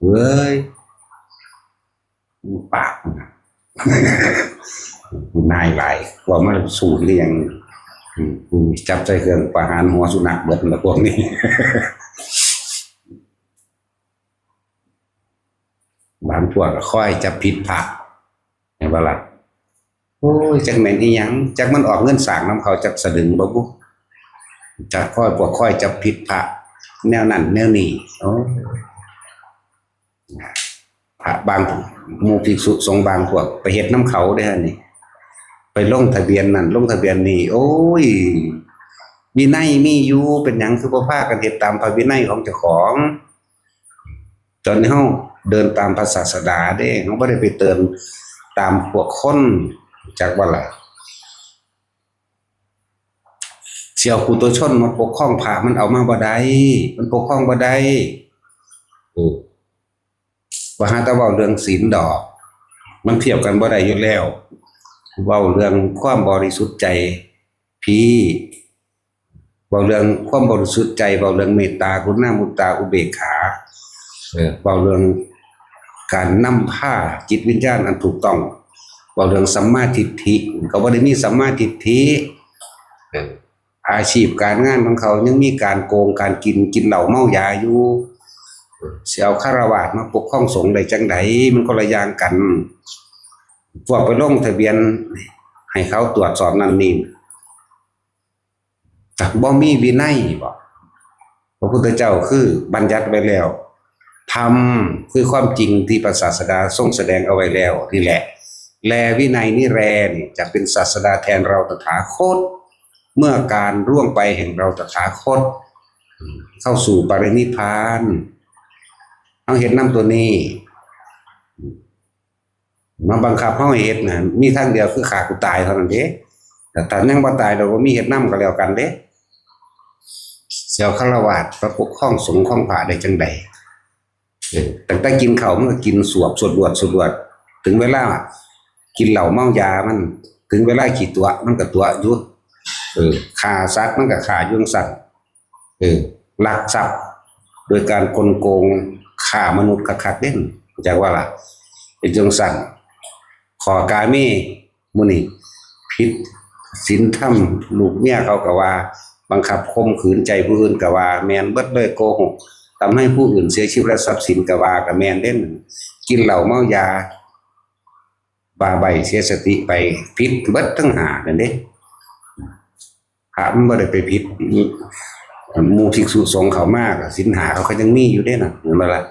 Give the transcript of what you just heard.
เฮ้ยปากมันน่ะนายหลายว่ามันสูตรเรียงจับใจเครื่องประหารหัวสุนัขเบิดละพวกนี้บางพวกก็ค่อยจับผิดพระเห็นปะล่ะโอ้ยจักแม่นอีหยังจักมันออกเงินสางน้ำเขาจักสะดึงบ่บุจักค่อยพวกค่อยจับผิดพระแนวนั้นแนวนี้โอ้ พระบางมูภิกษุสงบางพวก ไปเฮ็ดน้ำเขาได้ฮะนี่ ไปลงทะเบียนนั่นลงทะเบียนนี่โอ้ยวินัยมีอยู่เป็นหยังคือบ่พากันเฮ็ดตามพระวินัยของเจ้าของจนเฮาเดินตามพระศาสดาเด้เฮาบ่ได้ไปเตินตามพวกคนจากว่าล่ะเสี่ยวกุตัวชนมาปกครองพระมันเอามาบ่ได้มันปกครองบ่ได้โอ้ ว่าหาแต่เว้าเรื่องศีลดอก มันเทียบกันบ่ได้อยู่แล้วเว้าเรื่องความบริสุทธิ์ใจพี่เว้าเรื่องความบริสุทธิ์ใจเว้าเรื่องเมตตากรุณามุตตาอุเบกขาเออเว้าเรื่องการนำผ้าจิตวิญญาณอันถูกต้องเว้าเรื่องสัมมาทิฏฐิเขาบ่ได้มีสัมมาทิฏฐิเอออาชีพการงานของเขายังมีการโกงการกินกินเหล้าเมายาอยู่ เออสิเอาคารวาสมาปกครองสงฆ์ได้จังไดมันคนละย่างกันพวกไปลงทะเบียน ให้เขาตรวจสอบนั่นนี่จักบ่มีวินัยบ่พระพุทธเจ้าคือบัญญัติไว้แล้วธรรมคือความจริงที่พระศาสดาทรงแสดงเอาไว้แล้วนี่แหละ แลวินัยนี่แรนี่จะเป็นศาสดาแทนเราตถาคต เมื่อการร่วงไปแห่งเราตถาคต เข้าสู่ปรินิพพาน เอาเห็นน้ำตัวนี้ มาบังคับเฮาให้เฮ็ดน่ะมีทางเดียวคือฆ่ากูตายเท่านั้นเด้แต่ถ้ายังบ่ตายเราก็มีเฮ็ดน้ำก็แล้วกันเด้เสียวคาวาสประปกครองสงฆ์ของพระได้จังใดเออตั้งแต่กินเข้ามันก็กินสวบสวดรวดสวดรวดถึงเวลากินเหล้าเมายามัน ถึงเวลาขี้ตัว มันก็ตัวยู่เออฆ่าสัตว์มันก็ฆ่ายู่งซั่นเออลักทรัพย์ โดยการกลโกง ฆ่ามนุษย์คักๆเด่นจากว่าล่ะเป็นจังซั่นขอกามีมุนีพิษศีลธรรมลูกเมียเขาก็ว่า บังคับข่มขืนใจผู้อื่นก็ว่า แมนเบิดเลยโกหกทำให้ผู้อื่นเสียชีวิตและทรัพย์สินก็ว่าก็แมนเด่นกินเหล้าเมายาบาใบเสียสติไปพิษเบิดทั้งหานั่นเด้หามันบ่ได้ไปพิษมู่ภิกษุสงเขามากสินหาเขาก็ยังมีอยู่เด้นะเห็นบ่ล่ะ